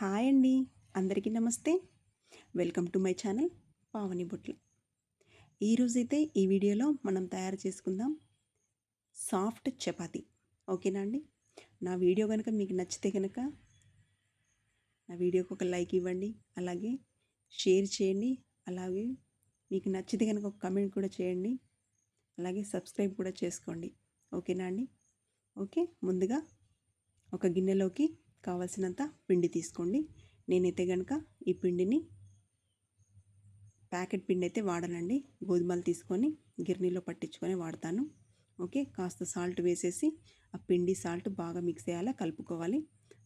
Hi అండి. అందరికీ నమస్తే. Welcome to my channel Pavani Botlu. ఈరోజైతే ఈ వీడియోలో మనం తయారు చేసుకుందాం సాఫ్ట్ చపాతీ. ఓకేనా అండి? నా వీడియో కనుక మీకు నచ్చితే కనుక నా వీడియోకి ఒక లైక్ ఇవ్వండి. అలాగే షేర్ చేయండి. అలాగే మీకు నచ్చితే కనుక ఒక కమెంట్ కూడా చేయండి. అలాగే సబ్స్క్రైబ్ కూడా చేసుకోండి. ఓకేనా అండి? ఓకే ముందుగా ఒక గిన్నెలోకి కావలసినంత పిండి తీసుకోండి. నేనైతే కనుక ఈ పిండిని ప్యాకెట్ పిండి అయితే వాడనండి. గోధుమలు తీసుకొని గిర్నీలో పట్టించుకొని వాడతాను. ఓకే కాస్త సాల్ట్ వేసేసి ఆ పిండి సాల్ట్ బాగా మిక్స్ అయ్యేలా కలుపుకోవాలి.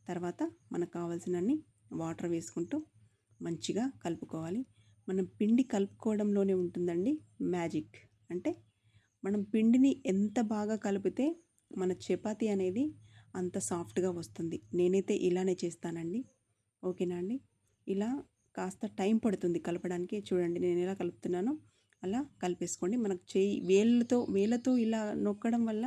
తర్వాత మనకు కావాల్సినన్ని వాటర్ వేసుకుంటూ మంచిగా కలుపుకోవాలి. మనం పిండి కలుపుకోవడంలోనే ఉంటుందండి మ్యాజిక్. అంటే మనం పిండిని ఎంత బాగా కలిపితే మన చపాతీ అనేది అంత సాఫ్ట్గా వస్తుంది. నేనైతే ఇలానే చేస్తానండి. ఓకేనా అండి? ఇలా కాస్త టైం పడుతుంది కలపడానికి. చూడండి నేను ఎలా కలుపుతున్నానో అలా కలిపేసుకోండి. మనకు చేయి వేళ్ళతో వేళ్ళతో ఇలా నొక్కడం వల్ల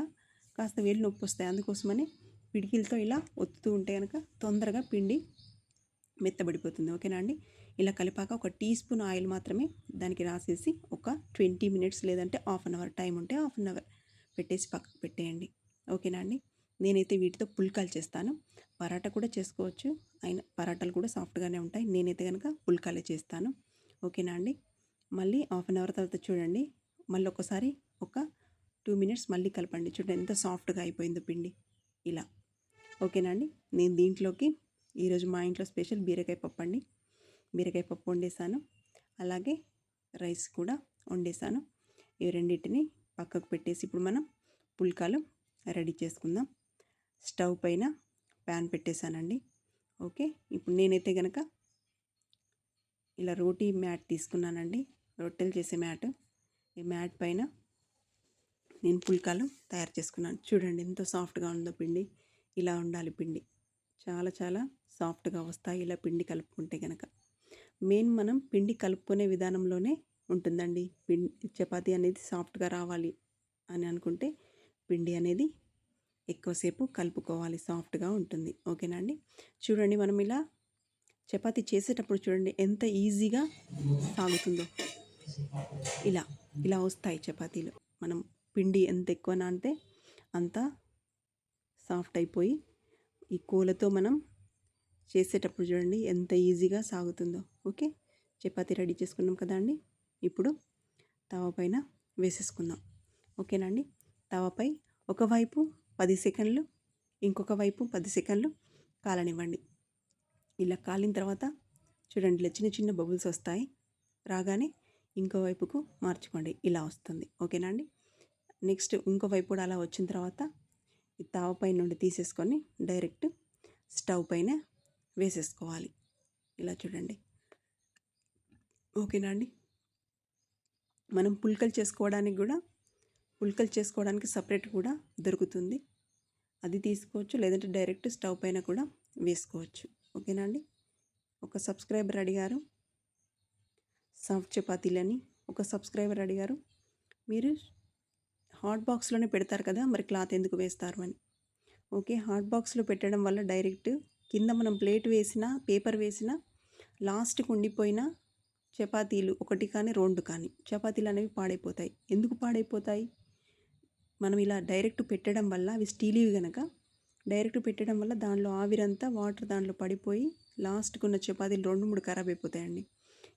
కాస్త వేలు నొప్పి వస్తాయి. అందుకోసమని పిడికిలతో ఇలా ఒత్తుతూ ఉంటే కనుక తొందరగా పిండి మెత్తబడిపోతుంది. ఓకేనా అండి? ఇలా కలిపాక ఒక టీ స్పూన్ ఆయిల్ మాత్రమే దానికి రాసేసి ఒక ట్వంటీ మినిట్స్ లేదంటే హాఫ్ అన్ అవర్ టైం ఉంటే హాఫ్ అన్ అవర్ పెట్టేసి పక్కకు పెట్టేయండి. ఓకేనా అండి? నేనైతే వీటితో పుల్కాలు చేస్తాను. పరాటా కూడా చేసుకోవచ్చు. అయిన పరాటాలు కూడా సాఫ్ట్గానే ఉంటాయి. నేనైతే కనుక పుల్కాలే చేస్తాను. ఓకేనా అండి? మళ్ళీ హాఫ్ అన్ అవర్ తర్వాత చూడండి. మళ్ళీ ఒకసారి ఒక టూ మినిట్స్ మళ్ళీ కలపండి. చూడండి ఎంత సాఫ్ట్గా అయిపోయిందో పిండి. ఇలా. ఓకేనా అండి? నేను దీంట్లోకి ఈరోజు మా ఇంట్లో స్పెషల్ బీరకాయ పప్పు అండి. బీరకాయ పప్పు వండేసాను. అలాగే రైస్ కూడా వండేసాను. ఈ రెండింటిని పక్కకు పెట్టేసి ఇప్పుడు మనం పుల్కాలు రెడీ చేసుకుందాం. స్టవ్ పైన ప్యాన్ పెట్టేశానండి. ఓకే ఇప్పుడు నేనైతే కనుక ఇలా రోటీ మ్యాట్ తీసుకున్నానండి. రొట్టెలు చేసే మ్యాట్. ఈ మ్యాట్ పైన నేను పుల్కాలు తయారు చేసుకున్నాను. చూడండి ఎంత సాఫ్ట్గా ఉందో పిండి. ఇలా ఉండాలి పిండి. చాలా చాలా సాఫ్ట్గా వస్తాయి ఇలా పిండి కలుపుకుంటే కనుక మెయిన్ మనం పిండి కలుపుకునే విధానంలోనే ఉంటుందండి. పిండి చపాతీ అనేది సాఫ్ట్గా రావాలి అని అనుకుంటే పిండి అనేది ఎక్కువసేపు కలుపుకోవాలి సాఫ్ట్గా ఉంటుంది. ఓకేనా అండి? చూడండి మనం ఇలా చపాతీ చేసేటప్పుడు చూడండి ఎంత ఈజీగా సాగుతుందో. ఇలా ఇలా వస్తాయి చపాతీలు. మనం పిండి ఎంత ఎక్కువ నానితే అంత సాఫ్ట్ అయిపోయి ఈ కూలతో మనం చేసేటప్పుడు చూడండి ఎంత ఈజీగా సాగుతుందో. ఓకే? చపాతీ రెడీ చేసుకున్నాం కదా అండి? ఇప్పుడు తవ పైన వేసేసుకుందాం. ఓకేనండి తవపై ఒకవైపు పది సెకండ్లు ఇంకొక వైపు పది సెకండ్లు కాలనివ్వండి. ఇలా కాలిన తర్వాత చూడండి ఇలా చిన్న చిన్న బబుల్స్ వస్తాయి. రాగానే ఇంకో వైపుకు మార్చుకోండి ఇలా వస్తుంది. ఓకేనా అండి? నెక్స్ట్ ఇంకో వైపు కూడా అలా వచ్చిన తర్వాత ఈ తావ పైన నుండి తీసేసుకొని డైరెక్ట్ స్టవ్ పైన వేసేసుకోవాలి. ఇలా చూడండి. ఓకేనా అండి? మనం పుల్కలు చేసుకోవడానికి కూడా పుల్కలు చేసుకోవడానికి సపరేట్ కూడా దొరుకుతుంది. అది తీసుకోవచ్చు లేదంటే డైరెక్ట్ స్టవ్ పైన కూడా వేసుకోవచ్చు. ఓకేనా అండి? ఒక సబ్స్క్రైబర్ అడిగారు సాఫ్ట్ చపాతీలని. ఒక సబ్స్క్రైబర్ అడిగారు మీరు హాట్ బాక్స్లోనే పెడతారు కదా మరి క్లాత్ ఎందుకు వేస్తారు అని. ఓకే హాట్ బాక్స్లో పెట్టడం వల్ల డైరెక్ట్ కింద మనం ప్లేట్ వేసినా పేపర్ వేసినా లాస్ట్కి ఉండిపోయిన చపాతీలు ఒకటి కానీ రెండు కానీ చపాతీలు అనేవి పాడైపోతాయి. ఎందుకు పాడైపోతాయి? మనం ఇలా డైరెక్ట్ పెట్టడం వల్ల అవి స్టీలివి కనుక డైరెక్ట్ పెట్టడం వల్ల దానిలో ఆవిరంతా వాటర్ దాంట్లో పడిపోయి లాస్ట్కి ఉన్న చపాతీలు రెండు మూడు ఖరాబ్ అయిపోతాయండి.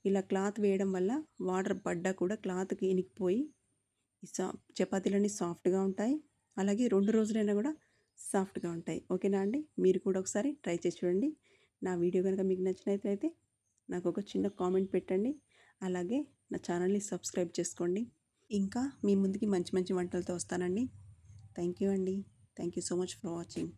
ఇలా క్లాత్ వేయడం వల్ల వాటర్ పడ్డా కూడా క్లాత్కి ఇనికిపోయి సా చపాతీలన్నీ సాఫ్ట్గా ఉంటాయి. అలాగే రెండు రోజులైనా కూడా సాఫ్ట్గా ఉంటాయి. ఓకేనా అండి? మీరు కూడా ఒకసారి ట్రై చేసి చూడండి. నా వీడియో కనుక మీకు నచ్చినట్లయితే నాకు ఒక చిన్న కామెంట్ పెట్టండి. అలాగే నా ఛానల్ని సబ్స్క్రైబ్ చేసుకోండి. ఇంకా మీ ముందుకి మంచి మంచి వంటలతో వస్తానండి. థ్యాంక్ యూ అండి. Thank you so much for watching.